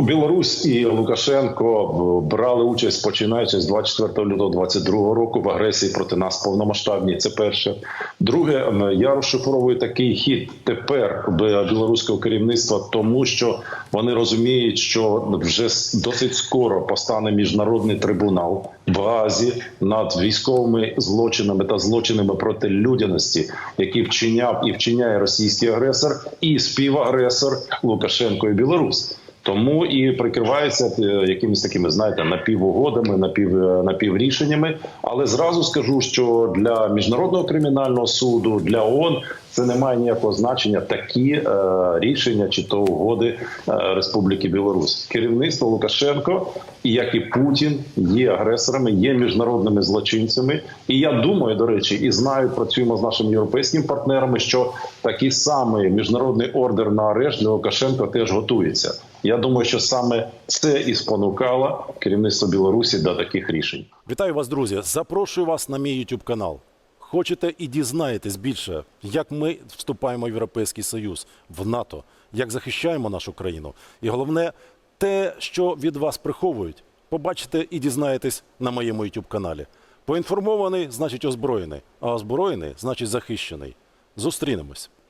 Білорусь і Лукашенко брали участь починаючи з 24 лютого 22 року в агресії проти нас повномасштабній. Це перше. Друге, я розшифровую такий хід тепер білоруського керівництва, тому що вони розуміють, що вже досить скоро постане міжнародний трибунал в Гаазі над військовими злочинами та злочинами проти людяності, які вчиняв і вчиняє російський агресор, і співагресор Лукашенко і Білорусь. Тому і прикривається е, якимись такими, знаєте, напівугодами, напів е, напіврішеннями. Але зразу скажу, що для міжнародного кримінального суду, для ООН це не має ніякого значення такі е, рішення чи то угоди е, Республіки Білорусь. Керівництво Лукашенко, як і Путін, є агресорами, є міжнародними злочинцями. І я думаю, до речі, і знаю, працюємо з нашими європейськими партнерами, що такий самий міжнародний ордер на арешт для Лукашенка теж готується. Я думаю, що саме це і спонукало керівництво Білорусі до таких рішень. Вітаю вас, друзі! Запрошую вас на мій YouTube канал. Хочете і дізнаєтесь більше, як ми вступаємо в Європейський Союз, в НАТО, як захищаємо нашу країну. І головне, те, що від вас приховують, побачите і дізнаєтесь на моєму YouTube каналі. Поінформований значить озброєний, а озброєний значить захищений. Зустрінемось.